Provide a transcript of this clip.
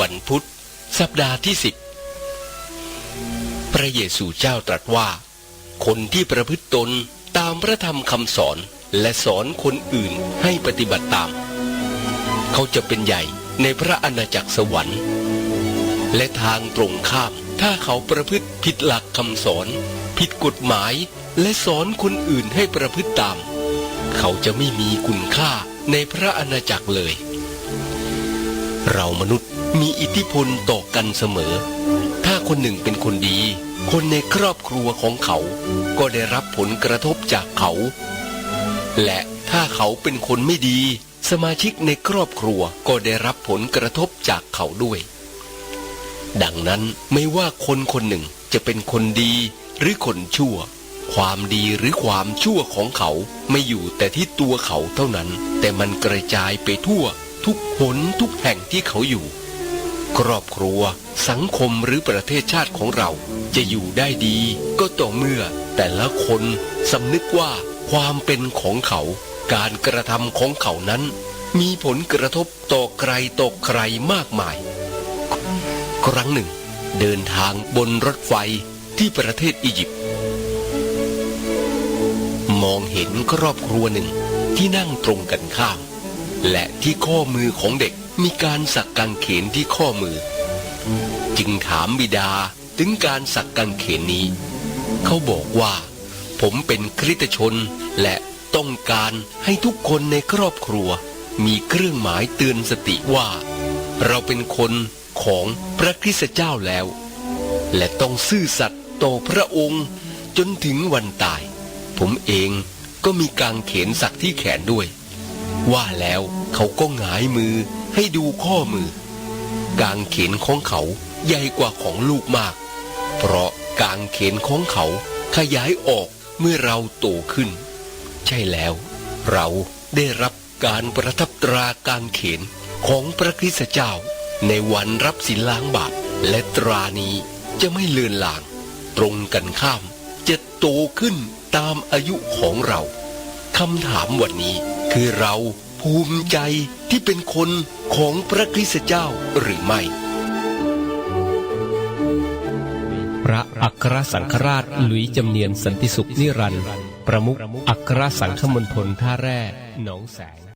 วันพุธ สัปดาห์ที่สิบพระเยซูเจ้าตรัสว่า คนที่ประพฤติตนตามพระธรรมคำสอนและสอนคนอื่นให้ปฏิบัติตาม เขาจะเป็นใหญ่ในพระอาณาจักรสวรรค์ และทางตรงข้าม ถ้าเขาประพฤติผิดหลักคำสอน ผิดกฎหมายและสอนคนอื่นให้ประพฤติตาม เขาจะไม่มีคุณค่าในพระอาณาจักรเลย เรามนุษย์มีอิทธิพลต่อกันเสมอ ถ้าคนหนึ่งเป็นคนดี คนในครอบครัวของเขา ก็ได้รับผลกระทบจากเขา และถ้าเขาเป็นคนไม่ดี สมาชิกในครอบครัวก็ได้รับผลกระทบจากเขาด้วย ดังนั้นไม่ว่าคนคนหนึ่งจะเป็นคนดีหรือคนชั่ว ความดีหรือความชั่วของเขาไม่อยู่แต่ที่ตัวเขาเท่านั้น แต่มันกระจายไปทั่ว ทุกหนทุกแห่งที่เขาอยู่ ครอบครัว สังคมหรือประเทศชาติของเรา จะอยู่ได้ดีก็ต่อเมื่อ แต่ละคนสำนึกว่าความเป็นของเขา การกระทำของเขานั้น มีผลกระทบต่อใครต่อใครมากมาย ครั้งหนึ่ง เดินทางบนรถไฟที่ประเทศอียิปต์ มองเห็นครอบครัวหนึ่งที่นั่งตรงกันข้าม และที่ข้อมือของเด็กมีการสักกางเขนที่ข้อมือ จึงถามบิดาถึงการสักกางเขนนี้ เขาบอกว่า ผมเป็นคริสตชนและต้องการให้ทุกคนในครอบครัว มีเครื่องหมายเตือนสติว่า เราเป็นคน ของพระคริสตเจ้าแล้ว และต้องซื่อสัตย์ต่อพระองค์จนถึงวันตาย ผมเองก็มีกางเขนสักที่แขนด้วย ว่าแล้วเขาก็หงายมือให้ดูข้อมือ กางเขนของเขาใหญ่กว่าของลูกมาก เพราะกางเขนของเขาขยายออกเมื่อเราโตขึ้น ใช่แล้ว เราได้รับการประทับตรากางเขนของพระคริสตเจ้า ในวันรับสินล้างบาปและตรานี้จะไม่เลือนลาง ตรงกันข้ามจะโตขึ้นตามอายุของเราคำถามวันนี้คือเราภูมิใจที่เป็นคนของพระคริสตเจ้าหรือไม่ พระอัครสังฆราชหลุยจำเนียนสันติสุขนิรันดร์ประมุขอัครสังฆมณฑลท่าแร่หนองแสง